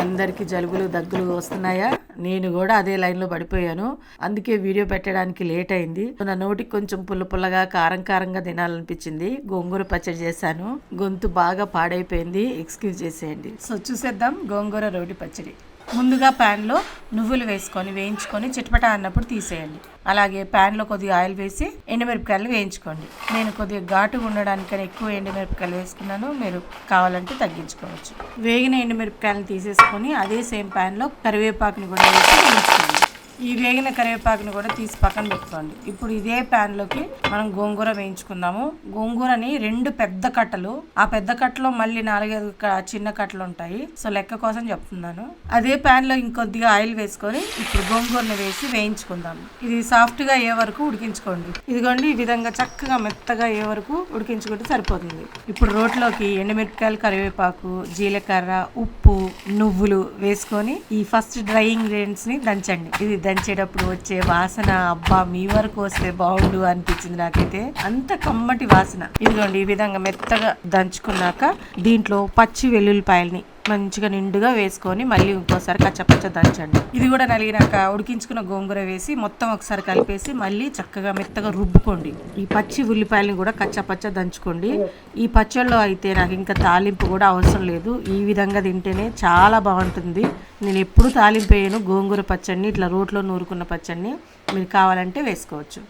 అందరికీ జలుబులు దగ్గులు వస్తున్నాయా? నేను కూడా అదే లైన్లో పడిపోయాను. అందుకే వీడియో పెట్టడానికి లేట్ అయింది. నా నోటికి కొంచెం పుల్ల పుల్లగా కారం కారంగా తినాలనిపించింది. గోంగూర పచ్చడి చేశాను. గొంతు బాగా పాడైపోయింది. ఎక్స్క్యూజ్ చేసేయండి. సో చూసేద్దాం గోంగూర రోటి పచ్చడి. ముందుగా ప్యాన్లో నువ్వులు వేసుకొని వేయించుకొని చిటపట అన్నప్పుడు తీసేయండి. అలాగే ప్యాన్లో కొద్దిగా ఆయిల్ వేసి ఎండుమిరపకాయలు వేయించుకోండి. నేను కొద్దిగా ఘాటుగా ఉండడానికని ఎక్కువ ఎండుమిరపకాయలు వేసుకున్నాను. మీరు కావాలంటే తగ్గించుకోవచ్చు. వేగిన ఎండుమిరపకాయలను తీసేసుకొని అదే సేమ్ ప్యాన్లో కరివేపాకుని కూడా వేసి వేయించుకోండి. ఈ వేగిన కరివేపాకుని కూడా తీసి పక్కన పెట్టుకోండి. ఇప్పుడు ఇదే ప్యాన్లోకి మనం గోంగూర వేయించుకుందాము. గోంగూరని రెండు పెద్ద కట్టలు ఆ పెద్ద కట్టలో మళ్ళీ నాలుగైదు చిన్న కట్టలు ఉంటాయి. సో లెక్క కోసం చెప్తున్నాను. అదే ప్యాన్లో ఇంకొద్దిగా ఆయిల్ వేసుకొని ఇప్పుడు గోంగూరని వేసి వేయించుకుందాం ఇది సాఫ్ట్గా అయ్యే వరకు ఉడికించుకోండి. ఇదిగోండి ఈ విధంగా చక్కగా మెత్తగా అయ్యే వరకు ఉడికించుకుంటే సరిపోతుంది. ఇప్పుడు రోట్లోకి ఎండుమిరపకాయలు కరివేపాకు జీలకర్ర ఉప్పు నువ్వులు వేసుకొని ఈ ఫస్ట్ డ్రై ఇంగ్రీడియంట్స్ని దంచండి. ఇది దంచేటప్పుడు వచ్చే వాసన అబ్బా మీ వరకు వస్తే బాగుండు అనిపించింది నాకైతే. అంత కమ్మటి వాసన. ఇదిగోండి ఈ విధంగా మెత్తగా దంచుకున్నాక దీంట్లో పచ్చి వెల్లుల్లిపాయల్ని మంచిగా నిండుగా వేసుకొని మళ్ళీ ఇంకోసారి కచ్చపచ్చ దంచండి. ఇది కూడా నలిగినాక ఉడికించుకున్న గోంగూర వేసి మొత్తం ఒకసారి కలిపేసి మళ్ళీ చక్కగా మెత్తగా రుబ్బుకోండి. ఈ పచ్చి ఉల్లిపాయలను కూడా కచ్చపచ్చ దంచుకోండి. ఈ పచ్చళ్ళలో అయితే నాకు ఇంకా తాలింపు కూడా అవసరం లేదు. ఈ విధంగా తింటేనే చాలా బాగుంటుంది. నేను ఎప్పుడు తాలింపు వేయను. గోంగూర పచ్చడిని ఇట్లా రోట్లో నూరుకున్న పచ్చడిని మీరు కావాలంటే వేసుకోవచ్చు.